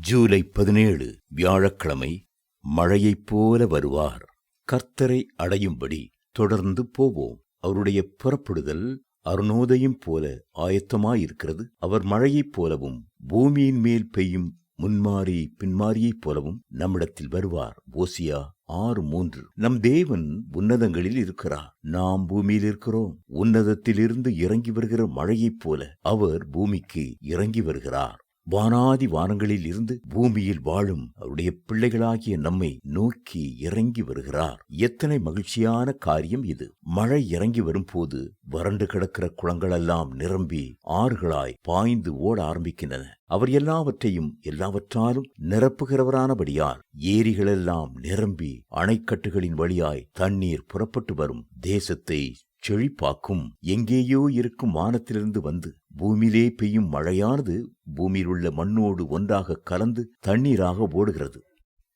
ஜூலை பதினேழு வியாழக்கிழமை மழையைப் போல வருவார். கர்த்தரை அடையும்படி தொடர்ந்து போவோம். அவருடைய புறப்படுதல் அருணோதயம் போல ஆயத்தமாயிருக்கிறது. அவர் மழையைப் போலவும் பூமியின் மேல் பெய்யும் முன்மாறி பின்மாறியைப் போலவும் நம்மிடத்தில் வருவார். ஓசியா ஆறு மூன்று. நம் தேவன் உன்னதங்களில் இருக்கிறார். நாம் பூமியில் இருக்கிறோம். உன்னதத்திலிருந்து இறங்கி வருகிற மழையைப் போல அவர் பூமிக்கு இறங்கி வருகிறார். வானாதி வானங்களில் இருந்து பூமியில் வாழும் அவருடைய பிள்ளைகளாகிய நம்மை நோக்கி இறங்கி வருகிறார். எத்தனை மகிழ்ச்சியான காரியம் இது. மழை இறங்கி வரும்போது வறண்டு கிடக்கிற குளங்களெல்லாம் நிரம்பி ஆறுகளாய் பாய்ந்து ஓட ஆரம்பிக்கின்றன. அவர் எல்லாவற்றையும் எல்லாவற்றாலும் நிரப்புகிறவரானபடியால் ஏரிகளெல்லாம் நிரம்பி அணைக்கட்டுகளின் வழியாய் தண்ணீர் புறப்பட்டு வரும் தேசத்தை செழிப்பாக்கும். எங்கேயோ இருக்கும் வானத்திலிருந்து வந்து பூமியிலே பெய்யும் மழையானது பூமியிலுள்ள மண்ணோடு ஒன்றாக கலந்து தண்ணீராக ஓடுகிறது.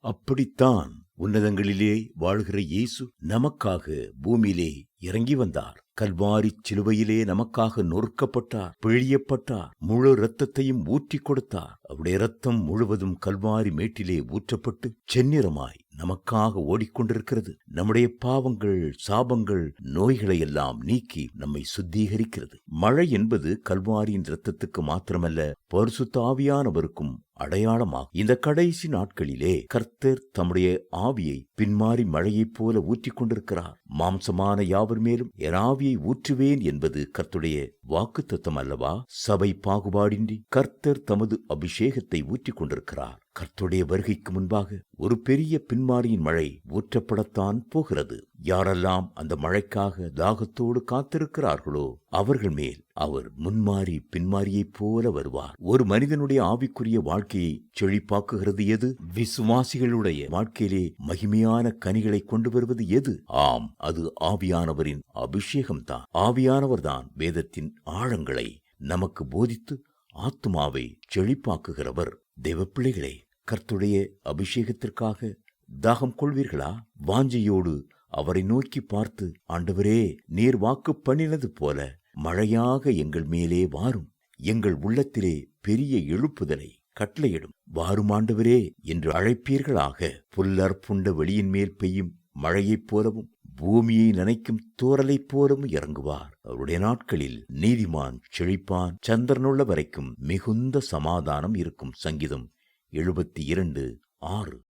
அப்படித்தான் உன்னதங்களிலே வாழ்கிற இயேசு நமக்காக பூமியிலே இறங்கி வந்தார். கல்வாரி சிலுவையிலே நமக்காக நொறுக்கப்பட்டார் பிழியப்பட்டார் முழு இரத்தத்தையும் ஊற்றிக் கொடுத்தார். அவருடைய இரத்தம் முழுவதும் கல்வாரி மேட்டிலே ஊற்றப்பட்டு செந்நிறமாய் நமக்காக ஓடிக்கொண்டிருக்கிறது. நம்முடைய பாவங்கள் சாபங்கள் நோய்களை எல்லாம் நீக்கி நம்மை சுத்திகரிக்கிறது. மழை என்பது கல்வாரியின் இரத்தத்துக்கு மாத்திரமல்ல பரிசுத்தாவியானவருக்கும் அடையாளமாகும் இந்த கடைசி நாட்களிலே கர்த்தர் தம்முடைய ஆவியை பின்மாறி மழையைப் போல ஊற்றிக் கொண்டிருக்கிறார் மாம்சமான யாவர் மேலும் என் ஆவியை ஊற்றுவேன் என்பது கர்த்துடைய வாக்கு தத்துவம் அல்லவா? சபை பாகுபாடின்றி கர்த்தர் தமது அபிஷேகத்தை ஊற்றிக் கொண்டிருக்கிறார் கர்த்துடைய வருகைக்கு முன்பாக ஒரு பெரிய பின்மாரியின் மழை ஊற்றப்படத்தான் போகிறது. யாரெல்லாம் அந்த மழைக்காக தாகத்தோடு காத்திருக்கிறார்களோ அவர்கள் மேல் அவர் முன்மாறி பின்மாறியைப் போல வருவார். ஒரு மனிதனுடைய ஆவிக்குரிய வாழ்க்கையை செழிப்பாக்குகிறது எது? விசுவாசிகளுடைய வாழ்க்கையிலே மகிமையான கனிகளை கொண்டு வருவது எது? ஆம் அது ஆவியானவரின் அபிஷேகம்தான். ஆவியானவர்தான் வேதத்தின் ஆழங்களை நமக்கு போதித்து ஆத்துமாவை செழிப்பாக்குகிறவர். தேவப்பிள்ளைகளே கர்த்துடைய அபிஷேகத்திற்காக தாகம் கொள்வீர்களா? வாஞ்சையோடு அவரை நோக்கி பார்த்து ஆண்டவரே நீர் வாக்கு பண்ணினது போல மழையாக எங்கள் மேலே வாரும். எங்கள் உள்ளத்திலே பெரிய எழுப்புதலை கட்டளையிடும். வாரும் ஆண்டவரே என்று அழைப்பீர்களாக. புல்லற்புண்ட வெளியின் மேல் பெய்யும் மழையைப் போலவும் பூமியை நனைக்கும் தோரலைப் போலவும் இறங்குவார். அவருடைய நாட்களில் நீதிமான் செழிப்பான். சந்திரனுள்ள வரைக்கும் மிகுந்த சமாதானம் இருக்கும். சங்கீதம் எழுபத்தி இரண்டு ஆறு.